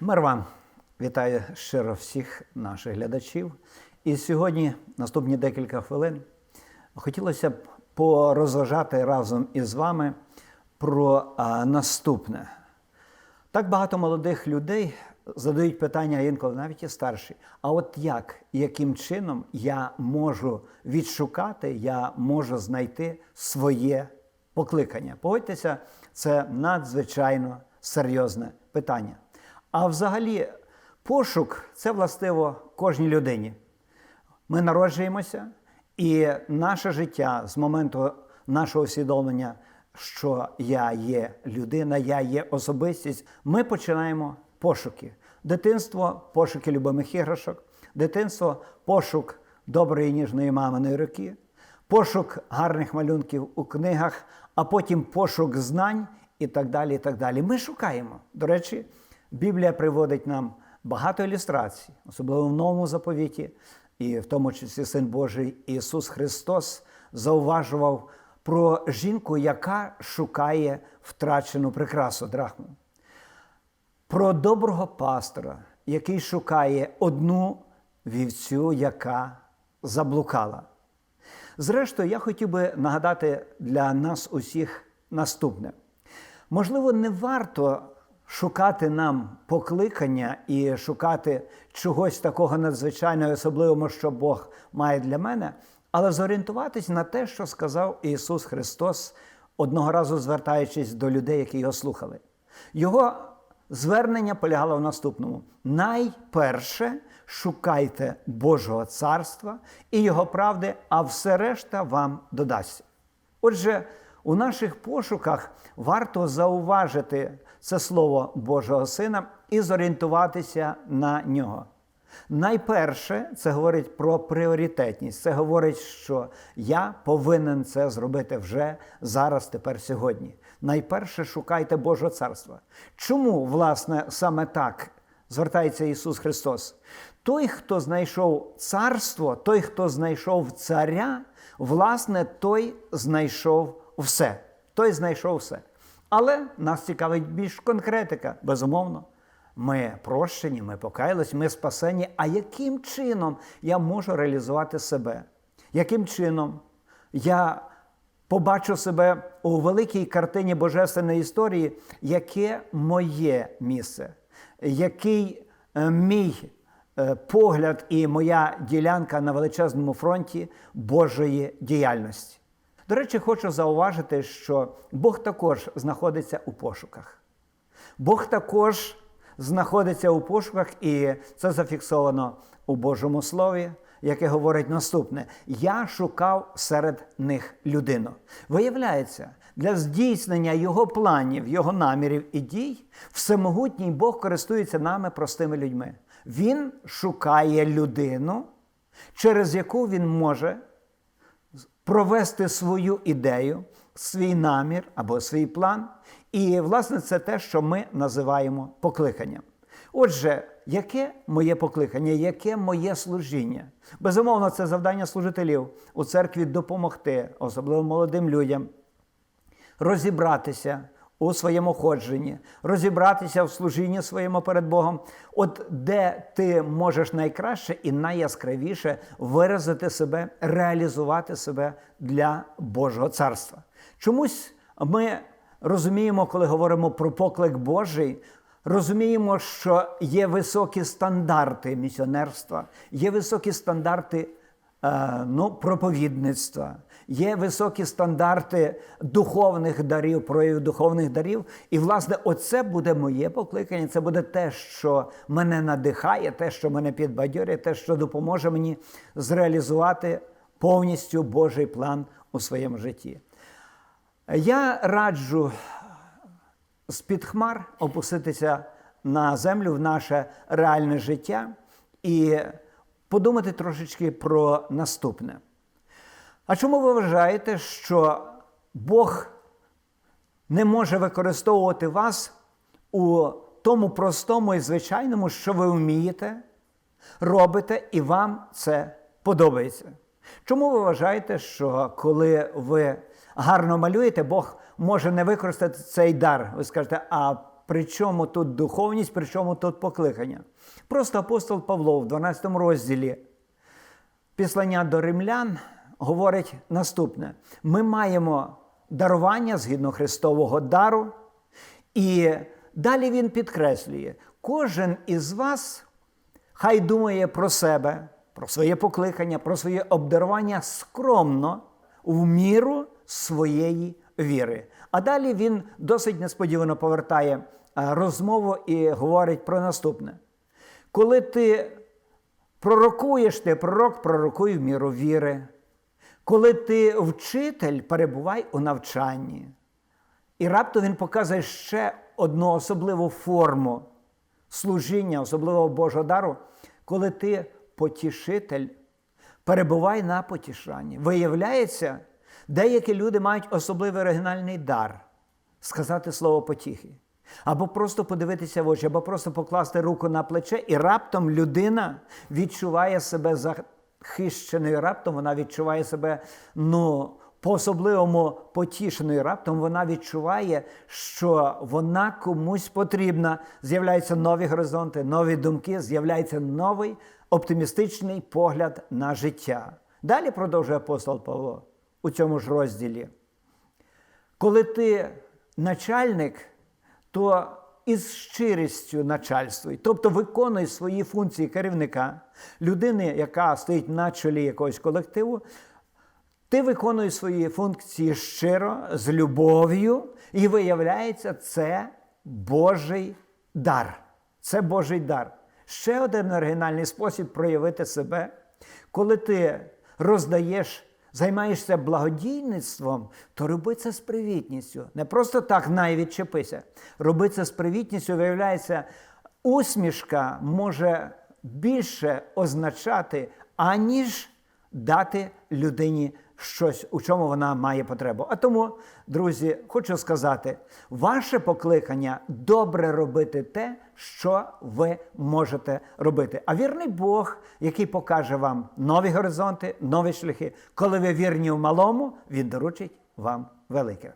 Мир вам! Вітаю щиро всіх наших глядачів. І сьогодні, наступні декілька хвилин, хотілося б порозважати разом із вами про а, наступне. Так багато молодих людей задають питання, інколи навіть і старші. А от як, яким чином я можу відшукати, я можу знайти своє покликання? Погодьтеся, це надзвичайно серйозне питання. А взагалі, пошук це властиво кожній людині. Ми народжуємося, і наше життя з моменту нашого усвідомлення, що я є людина, я є особистість, ми починаємо пошуки. Дитинство пошуки любимих іграшок, дитинство пошук доброї ніжної маминої руки, пошук гарних малюнків у книгах, а потім пошук знань і так далі. і так далі. Ми шукаємо. До речі, Біблія приводить нам багато ілюстрацій, особливо в новому заповіті, і в тому числі Син Божий Ісус Христос зауважував про жінку, яка шукає втрачену прикрасу драхму. Про доброго пастора, який шукає одну вівцю, яка заблукала. Зрештою, я хотів би нагадати для нас усіх наступне: можливо, не варто шукати нам покликання і шукати чогось такого надзвичайного, особливого, що Бог має для мене, але зорієнтуватись на те, що сказав Ісус Христос, одного разу звертаючись до людей, які його слухали. Його звернення полягало в наступному: найперше шукайте Божого царства і Його правди, а все решта вам додасться. Отже, у наших пошуках варто зауважити це слово Божого Сина і зорієнтуватися на нього. Найперше, це говорить про пріоритетність. Це говорить, що я повинен це зробити вже зараз, тепер, сьогодні. Найперше шукайте Божого царства. Чому, власне, саме так звертається Ісус Христос? Той, хто знайшов царство, той, хто знайшов царя, власне, той знайшов все. Той знайшов все. Але нас цікавить більш конкретика, безумовно. Ми прощені, ми покаялись, ми спасені. А яким чином я можу реалізувати себе? Яким чином я побачу себе у великій картині Божественної історії, яке моє місце, який е, мій е, погляд і моя ділянка на величезному фронті Божої діяльності? До речі, хочу зауважити, що Бог також знаходиться у пошуках. Бог також знаходиться у пошуках, і це зафіксовано у Божому Слові, яке говорить наступне: Я шукав серед них людину. Виявляється, для здійснення його планів, його намірів і дій, всемогутній Бог користується нами простими людьми. Він шукає людину, через яку він може провести свою ідею, свій намір або свій план. І, власне, це те, що ми називаємо покликанням. Отже, яке моє покликання, яке моє служіння? Безумовно, це завдання служителів у церкві допомогти, особливо молодим людям, розібратися у своєму ходженні, розібратися в служінні своєму перед Богом, от де ти можеш найкраще і найяскравіше виразити себе, реалізувати себе для Божого царства. Чомусь ми розуміємо, коли говоримо про поклик Божий. Розуміємо, що є високі стандарти місіонерства, є високі стандарти ну, проповідництва, є високі стандарти духовних дарів, проявів духовних дарів. І, власне, оце буде моє покликання. Це буде те, що мене надихає, те, що мене підбадьорює, те, що допоможе мені зреалізувати повністю Божий план у своєму житті. Я раджу з-під хмар опуститися на землю в наше реальне життя і подумати трошечки про наступне. А чому ви вважаєте, що Бог не може використовувати вас у тому простому і звичайному, що ви вмієте, робите, і вам це подобається? Чому ви вважаєте, що коли ви гарно малюєте, Бог може не використати цей дар? Ви скажете, а при чому тут духовність, при чому тут покликання. Просто апостол Павло в 12 розділі післання до римлян говорить наступне: ми маємо дарування згідно Христового дару, і далі він підкреслює: кожен із вас хай думає про себе, про своє покликання, про своє обдарування скромно в міру своєї віри. А далі він досить несподівано повертає е, розмову і говорить про наступне. Коли ти пророкуєш, ти пророк, пророкуй в міру віри. Коли ти вчитель, перебувай у навчанні. І раптом він показує ще одну особливу форму служіння, особливого Божого дару, коли ти потішитель, перебувай на потішанні. Виявляється, деякі люди мають особливий оригінальний дар сказати слово потіхи. Або просто подивитися в очі, або просто покласти руку на плече, і раптом людина відчуває себе захищеною, раптом вона відчуває себе ну, по-особливому потішеною. Раптом вона відчуває, що вона комусь потрібна. З'являються нові горизонти, нові думки, з'являється новий оптимістичний погляд на життя. Далі продовжує апостол Павло у цьому ж розділі. Коли ти начальник, то із щирістю начальствуй, тобто виконуй свої функції керівника, людини, яка стоїть на чолі якогось колективу, ти виконуєш свої функції щиро, з любов'ю, і виявляється, це Божий дар. Це Божий дар. Ще один оригінальний спосіб проявити себе, коли ти роздаєш, займаєшся благодійництвом, то роби це з привітністю. Не просто так найвідчепися. Роби це з привітністю, виявляється, усмішка може більше означати, аніж дати людині щось, у чому вона має потребу. А тому, друзі, хочу сказати, ваше покликання добре робити те, що ви можете робити. А вірний Бог, який покаже вам нові горизонти, нові шляхи, коли ви вірні в малому, він доручить вам велике.